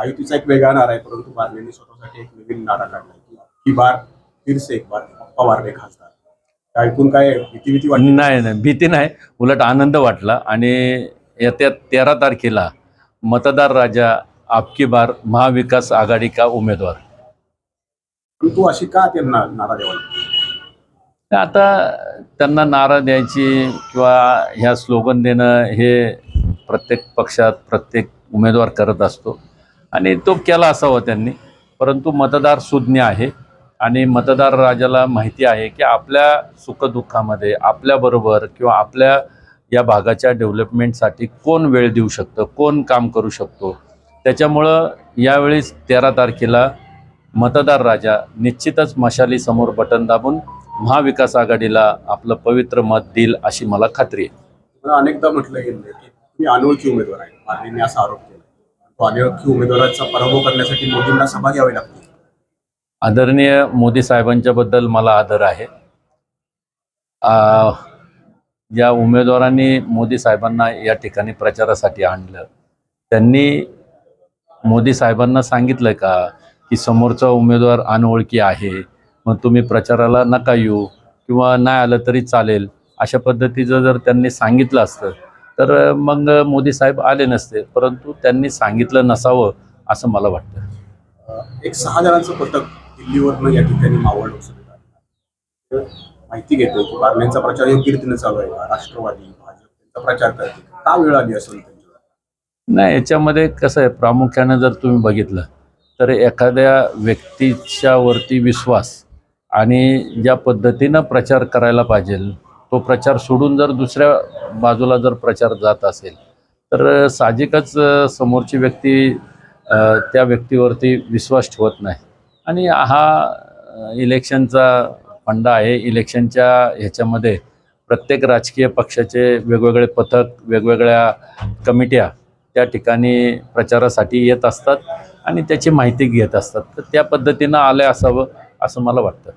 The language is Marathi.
महायुतीचा एक वेगळा नारा आहे परंतु बारलेंनी स्वतःसाठी एक नवीन नारा काढला की ही बार फिर से एक बार पप्पा बारले खासदार. ते ऐकून काय भीती भीती वाटली नाही नाही भीती नाही. उलट आनंद वाटला आणि येत्या तेरा तारखेला मतदार राजा आपकी बार महाविकास आघाडी का उमेदवार? परंतु अशी का त्यांना नारा द्यावा आता त्यांना नारा द्यायची किंवा ह्या स्लोगन देणं हे प्रत्येक पक्षात प्रत्येक उमेदवार करत असतो. आणि तो केला असावा त्यांनी. परंतु मतदार सुज्ञ आहे आणि मतदार राजाला माहिती आहे की आपल्या सुखदुःखामध्ये आपल्याबरोबर किंवा आपल्या या भागाच्या डेव्हलपमेंटसाठी कोण वेळ देऊ शकतं कोण काम करू शकतो? त्याच्यामुळं यावेळेस तेरा तारखेला मतदार राजा निश्चितच मशालीसमोर बटन दाबून महाविकास आघाडीला आपलं पवित्र मत देईल अशी मला खात्री आहे. अनेकदा म्हटलं गेलं की मी अनोळखी उमेदवार आहे असा आरोप केला तो उमेदवाराचा पराभव करण्यासाठी मोदींना सभा घ्यावी लागते. आदरणीय मोदी साहेबांच्या बद्दल मला आदर आहे. या ज्या उमेदवारांनी मोदी साहेबांना या ठिकाणी प्रचारासाठी आणलं. त्यांनी मोदी साहेबांना सांगितलं का की समोरचा उमेदवार अनोळखी आहे मग तुम्ही प्रचाराला नका येऊ किंवा नाही आलं तरी चालेल अशा पद्धतीचं जर त्यांनी सांगितलं असतं तर मग मोदी साहेब आले नसते परंतु त्यांनी सांगितलं नसावं असं मला वाटतं. एक सहा जणांचं पथक दिल्लीवरनं या ठिकाणी मावळ माहिती घेतोय की बारलेंचा प्रचार योग्य रीतीने चालू आहे राष्ट्रवादी भाजप त्यांचा प्रचार करते का वेळ आली असेल नाही याच्यामध्ये कसं आहे प्रामुख्यानं जर तुम्ही बघितलं तर एखाद्या व्यक्तीच्या वरती विश्वास आणि ज्या पद्धतीनं प्रचार करायला पाहिजे तो प्रचार सोडून जर दुसऱ्या बाजूला जर प्रचार जात असेल तर साहजिकच समोरची व्यक्ती त्या व्यक्तीवरती विश्वास ठेवत नाही. आणि हा इलेक्शनचा फंडा आहे. इलेक्शनच्या ह्याच्यामध्ये प्रत्येक राजकीय पक्षाचे वेगवेगळे पथक वेगवेगळ्या कमिट्या त्या ठिकाणी प्रचारासाठी येत असतात आणि त्याची माहिती घेत असतात. तर त्या पद्धतीनं आलं असावं असं मला वाटतं.